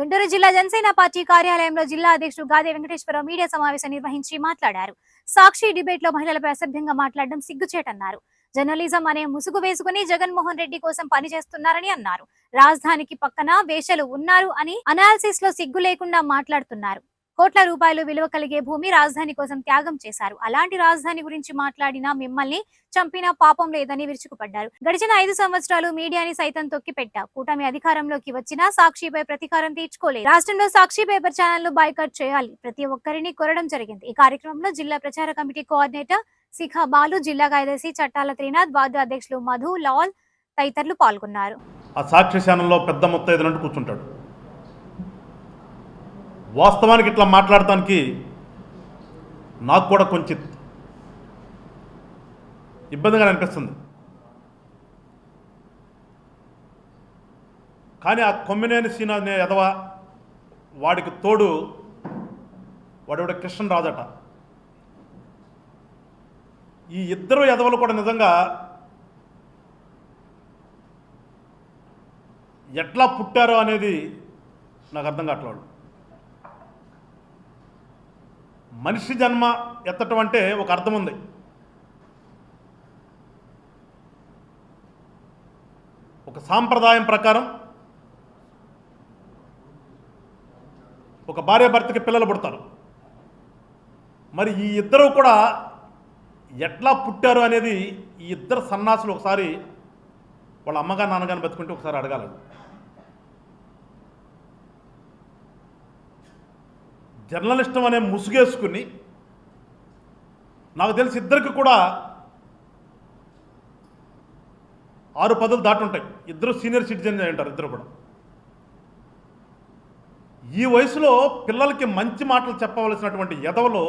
గుంటూరు జిల్లా జనసేన పార్టీ కార్యాలయంలో జిల్లా అధ్యక్షుడు గాదే వెంకటేశ్వరరావు మీడియా సమావేశం నిర్వహించి మాట్లాడారు. సాక్షి డిబేట్లో మహిళలపై అసభ్యంగా మాట్లాడడం సిగ్గుచేటన్నారు. జర్నలిజం అనే ముసుగు వేసుకుని జగన్మోహన్ రెడ్డి కోసం పనిచేస్తున్నారని అన్నారు. రాజధానికి పక్కన వేషలు ఉన్నారు అని అనాలిసిస్లో సిగ్గు లేకుండా మాట్లాడుతున్నారు. కోట్ల రూపాయలు విలువ కలిగే భూమి రాజధాని కోసం త్యాగం చేశారు. అలాంటి రాజధాని గురించి మాట్లాడిన మిమ్మల్ని చంపిన పాపం లేదని విరుచుకుపడ్డారు. గడిచిన ఐదు సంవత్సరాలు మీడియాని సైతం తొక్కిపెట్టా కూటమి అధికారంలోకి వచ్చినా సాక్షిపై ప్రతీకారం తీర్చుకోలేదు. రాష్ట్రంలో సాక్షి పేపర్ ఛానల్ బాయ్కట్ చేయాలి. ప్రతి ఒక్కరిని కోరడం జరిగింది. ఈ కార్యక్రమంలో జిల్లా ప్రచార కమిటీ కోఆర్డినేటర్ శిఖా బాలు జిల్లా కార్యదర్శి చట్టాల త్రినాథ్ వార్డు అధ్యక్షులు మధు లాల్ తదితరులు పాల్గొన్నారు. ఆ సాక్షి ఛానల్లో పెద్ద ముత్తైదులంటూ కూర్చుంటాడు. వాస్తవానికి ఇట్లా మాట్లాడటానికి నాకు కూడా కొంచెం ఇబ్బందిగా అనిపిస్తుంది. కానీ ఆ కొమ్మినేని సీన అనే ఎదవ వాడికి తోడు వాడివిడ కృష్ణరాజట ఈ ఇద్దరు ఎదవలు కూడా నిజంగా ఎట్లా పుట్టారో అనేది నాకు అర్థం కావట్లేదు. మనిషి జన్మ ఎత్తటం అంటే ఒక అర్థం ఉంది ఒక సాంప్రదాయం ప్రకారం ఒక భార్య భర్తకి పిల్లలు పుడతారు. మరి ఈ ఇద్దరు కూడా ఎట్లా పుట్టారు అనేది ఈ ఇద్దరు సన్నాసులు ఒకసారి వాళ్ళ అమ్మగారు నాన్నగారిని బతుకుంటే ఒకసారి అడగాలండి జర్నలిస్టం అనే ముసుగేసుకుని నాకు తెలిసి ఇద్దరికి కూడా ఆరు పదులు దాటుంటాయి. ఇద్దరు సీనియర్ సిటిజన్ అయి ఉంటారు ఇద్దరు కూడా. ఈ వయసులో పిల్లలకి మంచి మాటలు చెప్పవలసినటువంటి ఎదవలో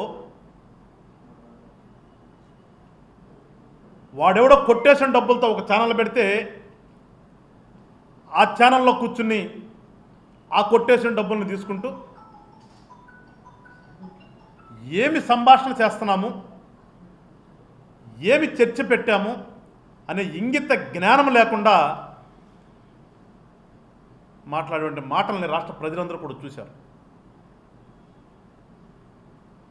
వాడెవడో కొట్టేసిన డబ్బులతో ఒక ఛానల్ పెడితే ఆ ఛానల్లో కూర్చుని ఆ కొట్టేసిన డబ్బుల్ని తీసుకుంటూ ఏమి సంభాషణ చేస్తున్నాము? ఏమి చర్చ పెట్టాము? అనే ఇంగిత జ్ఞానం లేకుండా మాట్లాడేటువంటి మాటల్ని రాష్ట్ర ప్రజలందరూ కూడా చూశారు.